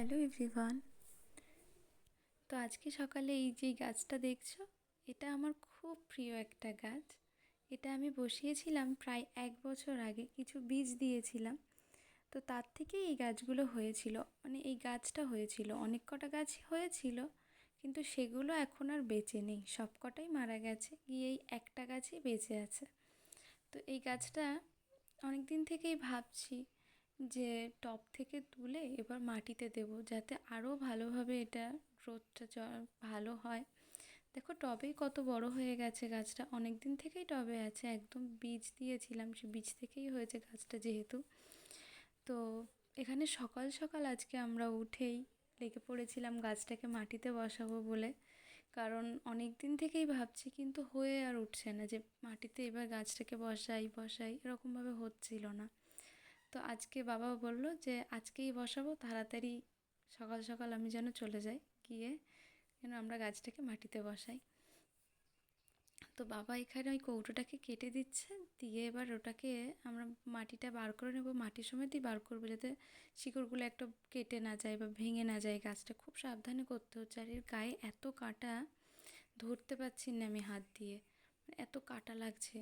Hello everyone. তো আজকে সকালে এই যে গাছটা দেখছ, এটা আমার খুব প্রিয় একটা গাছ। এটা আমি বসিয়েছিলাম প্রায় এক বছর আগে, কিছু বীজ দিয়েছিলাম। তো তার থেকেই এই গাছগুলো হয়েছিল মানে এই গাছটা হয়েছিল। অনেক কটা গাছ হয়েছিল, কিন্তু সেগুলো এখন আর বেঁচে নেই। সব কটাই মারা গেছে, গিয়ে এই একটা গাছই বেঁচে আছে। তো এই গাছটা অনেক দিন থেকেই ভাবছি যে টব থেকে তুলে এবার মাটিতে দেবো যাতে আরও ভালোভাবে এটা গ্রোথটা ভালো হয়। দেখো টবেই কত বড় হয়ে গেছে গাছটা। অনেক দিন থেকেই টবে আছে। একদম বীজ দিয়েছিলাম, সে বীজ থেকেই হয়েছে গাছটা যেহেতু। তো এখানে সকাল সকাল আজকে আমরা উঠেই লেগে পড়েছিলাম গাছটাকে মাটিতে বসাবো বলে। কারণ অনেক দিন থেকেই ভাবছি কিন্তু হয়ে আর উঠছে না যে মাটিতে এবার গাছটাকে বসাই বসাই এরকমভাবে হচ্ছিল না। তো আজকে বাবা বলল যে, আজকেই বসাবো, তাড়াতাড়ি সকাল সকাল আমি যেন চলে যাই গিয়ে, যেন আমরা গাছটাকে মাটিতে বসাই। তো বাবা এখানে ওই কৌটোটাকে কেটে দিচ্ছে, দিয়ে এবার ওটাকে আমরা মাটিটা বার করে নেব, মাটির সমেতই বার করব, যাতে শিকড়গুলো একটা কেটে না যায় বা ভেঙে না যায় গাছটা। খুব সাবধানে করতে হচ্ছে, আর এর গায়ে এত কাটা ধরতে পারছি না আমি হাত দিয়ে মানে এত কাটা লাগছে।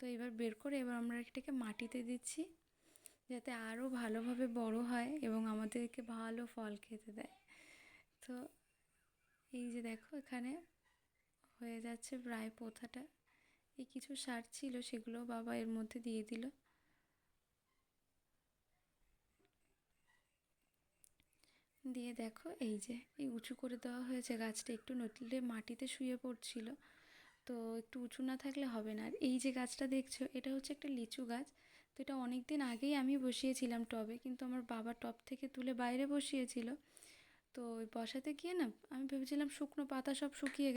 তো এবার বের করে এবার আমরা এটাকে মাটিতে দিচ্ছি। যাতে আরও ভালোভাবে বড় হয় এবং আমাদেরকে ভালো ফল খেতে দেয়। তো এই যে দেখো এখানে হয়ে যাচ্ছে প্রায় পোথাটা। এই কিছু সার ছিল সেগুলো বাবা এর মধ্যে দিয়ে দিল। দিয়ে দেখো এই যে, এই উঁচু করে দেওয়া হয়েছে গাছটা। একটু নতুলে মাটিতে শুয়ে পড়ছিল। তো একটু উঁচু না থাকলে হবে না। আর এই যে গাছটা দেখছ, এটা হচ্ছে একটা লিচু গাছ। তো এটা অনেক দিন আগেই আমি বসিয়েছিলাম টবে, কিন্তু আমার বাবা টব থেকে তুলে বাইরে বসিয়েছিল। তো ওই বসাতে গিয়ে না, আমি ভেবেছিলাম শুকনো পাতা সব শুকিয়ে